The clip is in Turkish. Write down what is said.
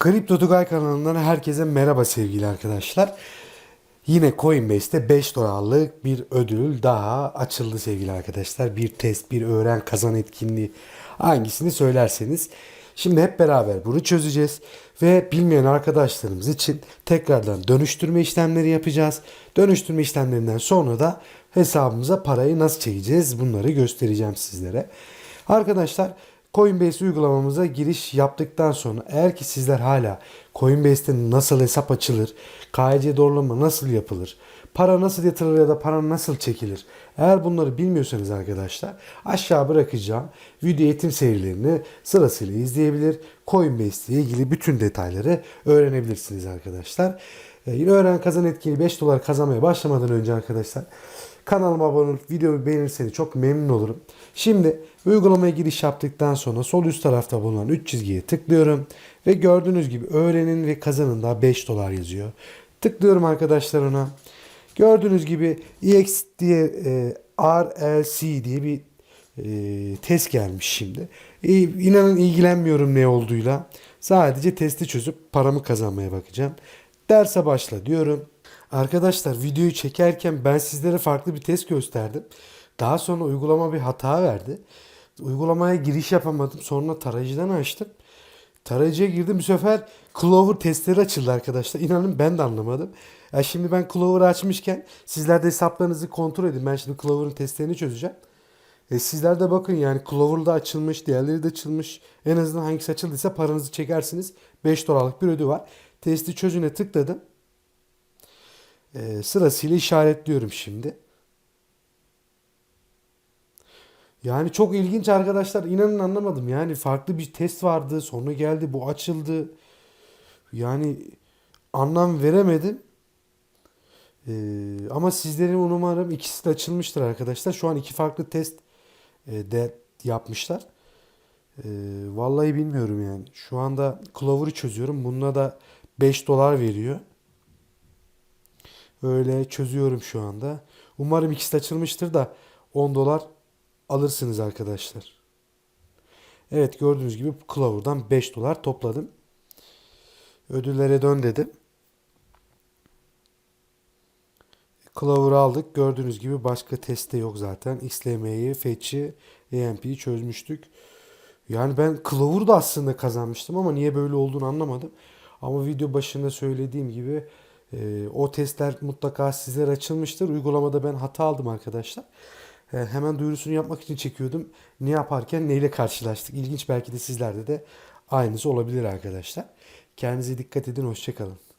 Kripto Tugay kanalından herkese merhaba sevgili arkadaşlar. Yine Coinbase'te 5 dolarlık bir ödül daha açıldı sevgili arkadaşlar. Bir test, bir öğren kazan etkinliği hangisini söylerseniz. Şimdi hep beraber bunu çözeceğiz ve bilmeyen arkadaşlarımız için tekrardan dönüştürme işlemleri yapacağız. Dönüştürme işlemlerinden sonra da hesabımıza parayı nasıl çekeceğiz bunları göstereceğim sizlere. Arkadaşlar Coinbase uygulamamıza giriş yaptıktan sonra eğer ki sizler hala Coinbase'te nasıl hesap açılır, KYC doğrulama nasıl yapılır, para nasıl yatırılır ya da para nasıl çekilir eğer bunları bilmiyorsanız arkadaşlar aşağı bırakacağım video eğitim serilerini sırasıyla izleyebilir. Coinbase ile ilgili bütün detayları öğrenebilirsiniz arkadaşlar. Ee, yine öğren kazan etkili 5 dolar kazanmaya başlamadan önce arkadaşlar Kanalıma abone olup videomu beğenirseniz çok memnun olurum. Şimdi uygulamaya giriş yaptıktan sonra sol üst tarafta bulunan 3 çizgiye tıklıyorum. Ve gördüğünüz gibi öğrenin ve kazanın da 5 dolar yazıyor. Tıklıyorum arkadaşlar ona. Gördüğünüz gibi EX diye e, RLC diye bir e, test gelmiş şimdi. E, inanın ilgilenmiyorum ne olduğuyla. Sadece testi çözüp paramı kazanmaya bakacağım. Derse başla diyorum. Arkadaşlar videoyu çekerken ben sizlere farklı bir test gösterdim. Daha sonra uygulama bir hata verdi. Uygulamaya giriş yapamadım. Sonra tarayıcıdan açtım. Tarayıcıya girdim. Bu sefer Clover testleri açıldı arkadaşlar. İnanın ben de anlamadım. Ya şimdi ben Clover'ı açmışken sizler de hesaplarınızı kontrol edin. Ben şimdi Clover'ın testlerini çözeceğim. E sizler de bakın yani Clover'da açılmış, diğerleri de açılmış. En azından hangisi açıldıysa paranızı çekersiniz. 5 dolarlık bir ödü var. Testi çözüne tıkladım. E, sırasıyla işaretliyorum şimdi. Yani çok ilginç arkadaşlar. İnanın anlamadım. Yani farklı bir test vardı. Sonra geldi bu açıldı. Yani anlam veremedim. Ee, ama sizlerin umarım ikisi de açılmıştır arkadaşlar. Şu an iki farklı test e, de yapmışlar. Ee, vallahi bilmiyorum yani. Şu anda Clover'ı çözüyorum. Bununla da 5 dolar veriyor. Öyle çözüyorum şu anda. Umarım ikisi açılmıştır da 10 dolar alırsınız arkadaşlar. Evet gördüğünüz gibi Clover'dan 5 dolar topladım. Ödüllere dön dedim. Clover aldık. Gördüğünüz gibi başka teste yok zaten. XLM'yi, Fetch'i, EMP'yi çözmüştük. Yani ben Clover'da aslında kazanmıştım ama niye böyle olduğunu anlamadım. Ama video başında söylediğim gibi e, o testler mutlaka sizler açılmıştır. Uygulamada ben hata aldım arkadaşlar. E, hemen duyurusunu yapmak için çekiyordum. Ne yaparken neyle karşılaştık? İlginç belki de sizlerde de aynısı olabilir arkadaşlar. Kendinize dikkat edin. Hoşçakalın.